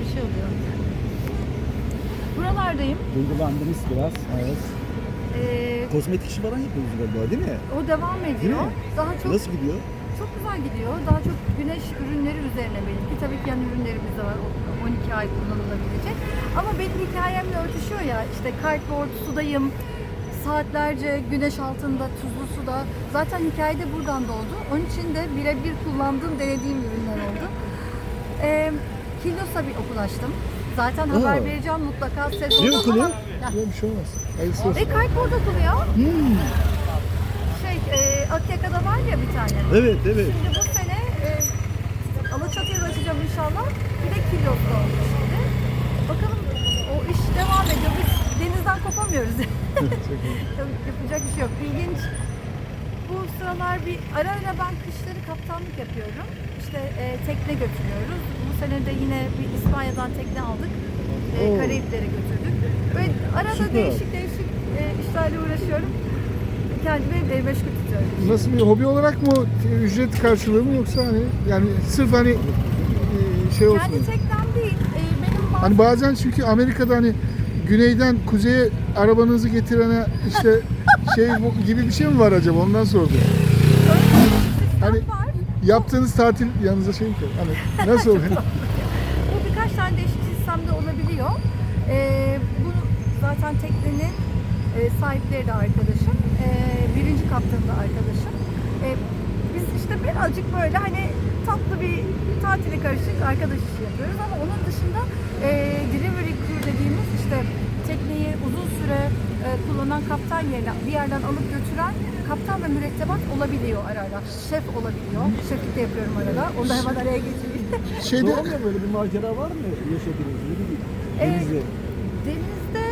bir şey oluyor. Buralardayım. Duygulandınız biraz. Evet. Ee, Kozmetik işi falan yapıyorsunuz galiba değil mi? o devam ediyor. mi? Daha çok Nasıl gidiyor? çok güzel gidiyor. Daha çok güneş ürünleri üzerine benimki. Tabii ki yan ürünlerimiz de var. O 12 ay kullanılabilecek. Ama benim hikayemle örtüşüyor ya. İşte kiteboard, sudayım. Saatlerce güneş altında, tuzlu suda. Zaten hikaye de buradan doğdu. Onun için de birebir kullandığım, denediğim ürünler oldu. Ee, Kilyos'a bir okul açtım. Zaten haber Aa. vereceğim mutlaka Ne sezonda okulu? ama... Yok bir şey olmaz. Hayırlısı olsun. E okulu ya. Hmm. Şey, e, Akyaka'da var ya bir tane. Evet evet. Şimdi bu sene e, Alaçatı'ya da açacağım inşallah. Bir de Kilyos'ta oldu şimdi. Bakalım o iş devam ediyor. Biz denizden kopamıyoruz. Yapacak bir şey yok. İlginç. Bu sıralar bir ara ara ben kışları kaptanlık yapıyorum. İşte e, tekne götürüyoruz. Bu sene de yine bir İspanya'dan tekne aldık. E. Karayiplere götürdük. Ve arada Süper. değişik değişik e, işlerle uğraşıyorum. Kendimi de meşgul tutuyorum. Nasıl bir hobi olarak mı ücret karşılığı mı yoksa hani yani sırf hani e, şey olsun. Kendi teknem değil. e, benim bazı Hani bazen çünkü Amerika'da hani güneyden kuzeye arabanızı getirene işte şey gibi bir şey mi var acaba ondan sordum. Yaptığınız tatil yanınıza şey mi koy? Hani nasıl oluyor? Bu birkaç tane değişik sistemde olabiliyor. Ee, bu zaten teknenin e, sahipleri de arkadaşım. Ee, birinci kaptanı da arkadaşım. Ee, biz işte birazcık böyle hani tatlı bir tatile karışık arkadaş işi yapıyoruz ama onun dışında e, delivery crew dediğimiz işte tekneyi uzun süre e, kullanan kaptan yerine bir yerden alıp götüren kaptan ve mürettebat olabiliyor ara ara. Şef olabiliyor. Şeflik de yapıyorum arada. Onu da hemen araya getireyim. Ne Şeyde oluyor böyle bir macera var mı yaşadığınız? Ne bileyim. Ee, Denizde. Denizde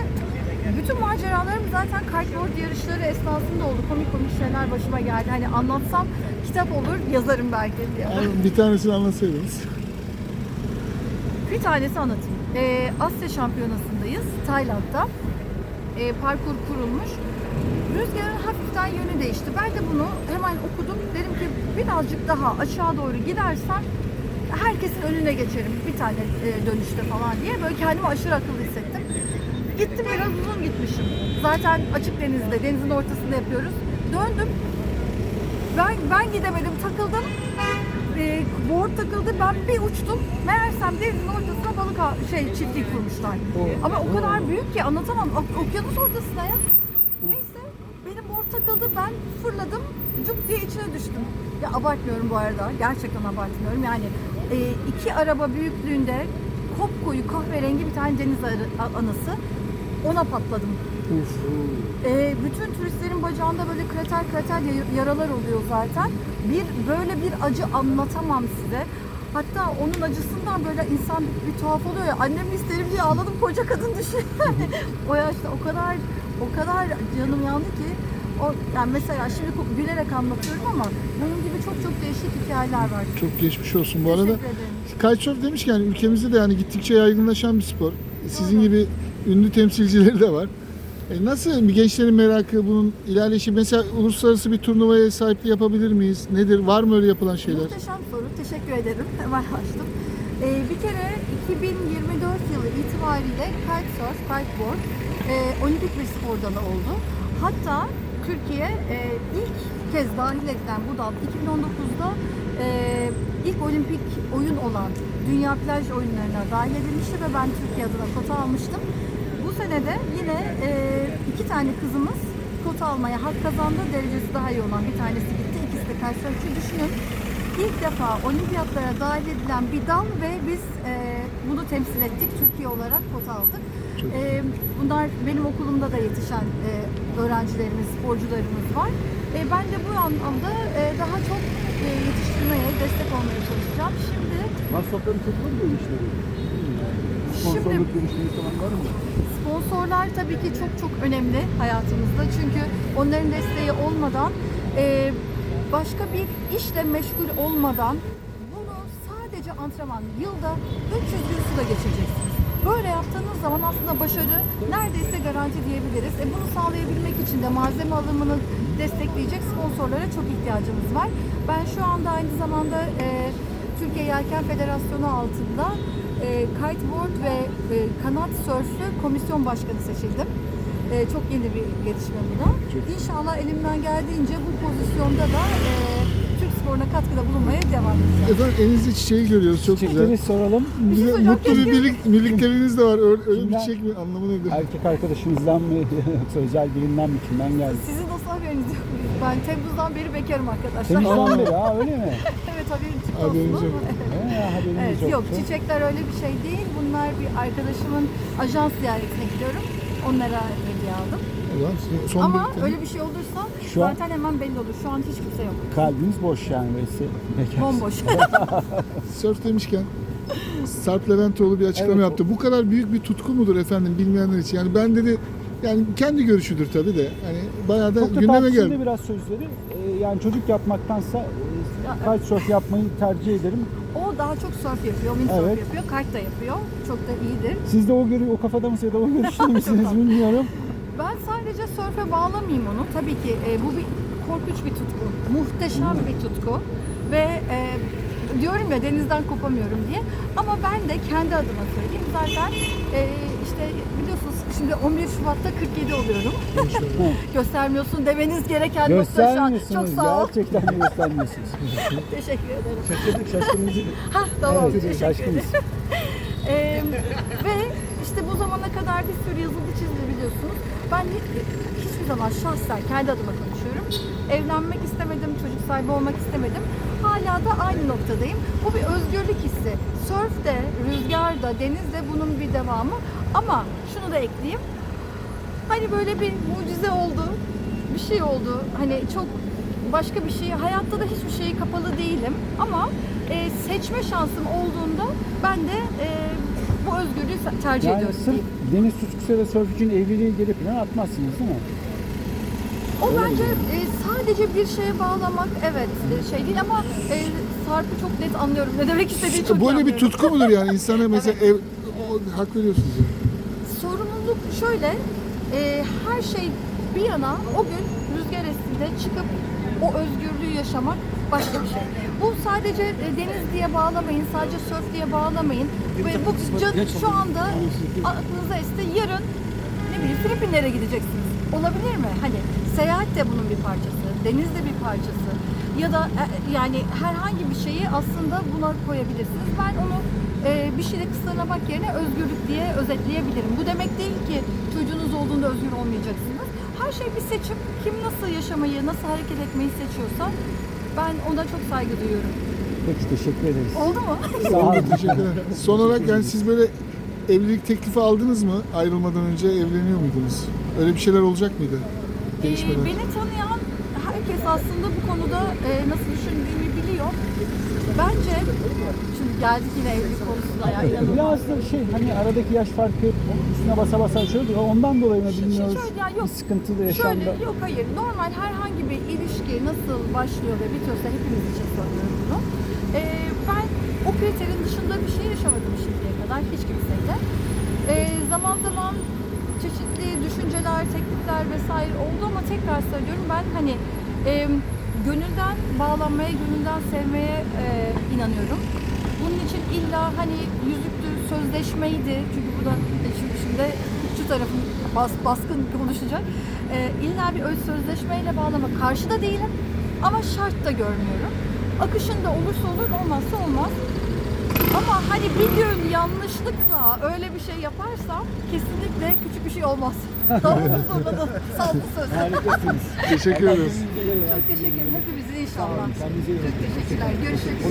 bütün maceralarım zaten kiteboard yarışları esnasında oldu. Komik komik şeyler başıma geldi. Hani anlatsam kitap olur, yazarım belki diye. Bir tanesini anlatsaydınız. Bir tanesi anlatayım. Ee, Asya Şampiyonası'ndayız Tayland'da. Ee, parkur kurulmuş. Rüzgarın hafiften yönü değişti. Ben de bunu hemen okudum. Dedim ki birazcık daha aşağı doğru gidersem herkesin önüne geçerim bir tane e, dönüşte falan diye. Böyle kendimi aşırı akıllı hissettim. Gittim biraz uzun gitmişim. Zaten açık denizde, denizin ortasında yapıyoruz. Döndüm. Ben ben gidemedim, takıldım. E, board takıldı, ben bir uçtum. Meğersem denizin ortasına balık ha- şey çiftliği kurmuşlar. Ama o kadar büyük ki anlatamam. Ok- okyanus ortasında ya. Neyse benim board takıldı, ben fırladım, cuk diye içine düştüm. Ya abartmıyorum bu arada, gerçekten abartmıyorum. Yani e, iki araba büyüklüğünde kopkoyu kahverengi bir tane deniz arı- a- anası. Ona patladım. Uf. E, bütün turistlerin bacağında böyle krater krater ya- yaralar oluyor zaten. Bir böyle bir acı anlatamam size. Hatta onun acısından böyle insan bir, tuhaf oluyor ya. Annemi isterim diye ağladım koca kadın düşün. o yaşta o kadar o kadar canım yandı ki o yani mesela şimdi gülerek anlatıyorum ama bunun gibi çok çok değişik hikayeler var. Çok geçmiş olsun bu arada. Kitesurf demişken yani ülkemizde de yani gittikçe yaygınlaşan bir spor. Sizin gibi ünlü temsilcileri de var. E nasıl bir gençlerin merakı bunun ilerleyişi mesela uluslararası bir turnuvaya sahipliği yapabilir miyiz? Nedir? Var mı öyle yapılan şeyler? Muhteşem soru. Teşekkür ederim. Hemen açtım. Ee, bir kere 2024 yılı itibariyle kitesurf, kiteboard e, olimpik bir spor dalı oldu. Hatta Türkiye e, ilk kez dahil edilen bu dal 2019'da e, ilk olimpik oyun olan Dünya Plaj Oyunları'na dahil edilmişti ve ben Türkiye adına kota almıştım. Bu sene de yine e, iki tane kızımız kota almaya hak kazandı. Derecesi daha iyi olan bir tanesi gitti. İkisi de kitesurfçu. Düşünün ilk defa olimpiyatlara dahil edilen bir dal ve biz e, bunu temsil ettik. Türkiye olarak kota aldık. E, bunlar benim okulumda da yetişen e, öğrencilerimiz, sporcularımız var. E, ben de bu anlamda e, daha çok e, yetiştirmeye, destek olmaya çalışacağım. Şimdi Masrafları çok mu işleri? Sponsorluk görüşmeniz falan var mı? Sponsorlar tabii ki çok çok önemli hayatımızda. Çünkü onların desteği olmadan, e, başka bir işle meşgul olmadan bunu sadece antrenman, yılda 300 gün suda geçireceksiniz. Böyle yaptığınız zaman aslında başarı neredeyse garanti diyebiliriz. E bunu sağlayabilmek için de malzeme alımını destekleyecek sponsorlara çok ihtiyacımız var. Ben şu anda aynı zamanda e, Türkiye Yelken Federasyonu altında e, kiteboard ve e, kanat sörfü komisyon başkanı seçildim. E, çok yeni bir gelişme bu da. İnşallah elimden geldiğince bu pozisyonda da e, Türk sporuna katkıda bulunmaya devam edeceğim. Efendim elinizde çiçeği görüyoruz çok güzel. Çiçekleri soralım. Bir şey söyleyeceğim, mutlu bir keşke- birlik, birlikleriniz de var. Öyle, öyle bir Kimden? çiçek mi? Anlamı nedir? Erkek arkadaşınızdan mı yoksa özel birinden mi kimden geldi? Sizin nasıl haberiniz yok? Ben Temmuz'dan beri bekarım arkadaşlar. Temmuz'dan beri ha öyle mi? evet Haberiniz olsun yok. haberimiz Evet, yoktu. yok çiçekler öyle bir şey değil. Bunlar bir arkadaşımın ajans ziyaretine gidiyorum. Onlara hediye aldım. Ulan son Ama bir öyle bir şey olursa Şu an- zaten hemen belli olur. Şu an hiç kimse yok. Kalbiniz boş yani. Bekar. Bomboş. Sörf demişken Sarp Leventoğlu bir açıklama Evet, yaptı. Bu kadar büyük bir tutku mudur efendim bilmeyenler için? Yani ben dedi yani kendi görüşüdür tabii de. Hani bayağı da Çok da gündeme geldi. biraz sözleri. Ee, yani çocuk yapmaktansa Ya, e, kitesurf yapmayı tercih ederim. o daha çok surf yapıyor, windsurf Evet. yapıyor, kite da yapıyor. Çok da iyidir. Siz de o görü o kafada mısınız ya da o görüşte misiniz bilmiyorum. Ben sadece sörfe bağlamayayım onu. Tabii ki e, bu bir korkunç bir tutku. Muhteşem bir tutku. Ve e, diyorum ya denizden kopamıyorum diye. Ama ben de kendi adıma söyleyeyim. Zaten e, işte şimdi 11 Şubat'ta 47 oluyorum. Göstermiyorsun demeniz gereken nokta şu an. Çok Göstermiyorsunuz. sağ ol. Gerçekten göstermiyorsunuz. Teşekkür ederim. Şaşırdık şaşkınlıcı. Hah tamam Evet, teşekkür şaşkınız. ederim. Ee, ve işte bu zamana kadar bir sürü yazıldı çizdi biliyorsunuz. Ben hiç, hiçbir zaman şahsen kendi adıma konuşuyorum. Evlenmek istemedim, çocuk sahibi olmak istemedim. Hala da aynı noktadayım. Bu bir özgürlük hissi. Sörf de, rüzgar da, deniz de bunun bir devamı. Ama şunu da ekleyeyim. Hani böyle bir mucize oldu. Bir şey oldu. Hani çok başka bir şey. Hayatta da hiçbir şeyi kapalı değilim. Ama e, seçme şansım olduğunda ben de e, bu özgürlüğü tercih Yani ediyorum. sırf deniz tutkusuyla surf için evliliği geri plan atmazsınız değil mi? O bence e, sadece bir şeye bağlamak evet e, şey değil ama e, Sarp'ı çok net anlıyorum. Ne demek istediğini çok iyi Böyle bir anlıyorum. tutku mudur yani insana mesela ev o, hak veriyorsunuz yani. Şöyle, e, her şey bir yana o gün rüzgar estiğinde çıkıp o özgürlüğü yaşamak başka bir şey. Bu sadece e, deniz diye bağlamayın, sadece sörf diye bağlamayın. Ve bu can- şu anda aklınıza esti, yarın ne bileyim Filipinlere gideceksiniz. Olabilir mi? Hani seyahat de bunun bir parçası, deniz de bir parçası. Ya da e, yani herhangi bir şeyi aslında buna koyabilirsiniz. Ben onu e, bir şeyle kısıtlamak yerine özgürlük diye özetleyebilirim. Bu demek değil ki çocuğunuz olduğunda özgür olmayacaksınız. Her şey bir seçim. Kim nasıl yaşamayı, nasıl hareket etmeyi seçiyorsa ben ona çok saygı duyuyorum. Peki teşekkür ederiz. Oldu mu? Sağ olun. Teşekkür ederim. Son olarak yani siz böyle evlilik teklifi aldınız mı? Ayrılmadan önce evleniyor muydunuz? Öyle bir şeyler olacak mıydı? Ee, Gelişmeden. beni tanıyan herkes aslında bu konuda e, nasıl düşündüğümü biliyor. Bence, şimdi geldik yine evlilik konusuna ya inanılmaz. Biraz da şey hani aradaki yaş farkı üstüne basa basa şöyle ondan dolayı mı bilmiyoruz. şöyle ya, yok. Bir sıkıntı da Şöyle yaşamda. yok hayır normal herhangi bir ilişki nasıl başlıyor ve bitiyorsa hepimiz için söylüyorum bunu. Ee, ben o kriterin dışında bir şey yaşamadım şimdiye kadar hiç kimseyle. Ee, zaman zaman çeşitli düşünceler, teklifler vesaire oldu ama tekrar söylüyorum ben hani e, gönülden bağlanmaya, gönülden sevmeye e, inanıyorum. Bunun için illa hani yüzüktü, sözleşmeydi çünkü bu da e, şimdi, şimdi şu tarafın bas, baskın konuşacak. E, illa bir öz sözleşmeyle bağlama karşı da değilim ama şart da görmüyorum. Akışında olursa olur, olmazsa olmaz. Ama hani bir gün yanlışlıkla öyle bir şey yaparsam kesinlikle küçük bir şey olmaz. Davulun zurnadan sallı söz. Harikasınız. Teşekkür ederiz. Çok teşekkür ederim. Hepimize inşallah. Çok teşekkürler. Görüşürüz.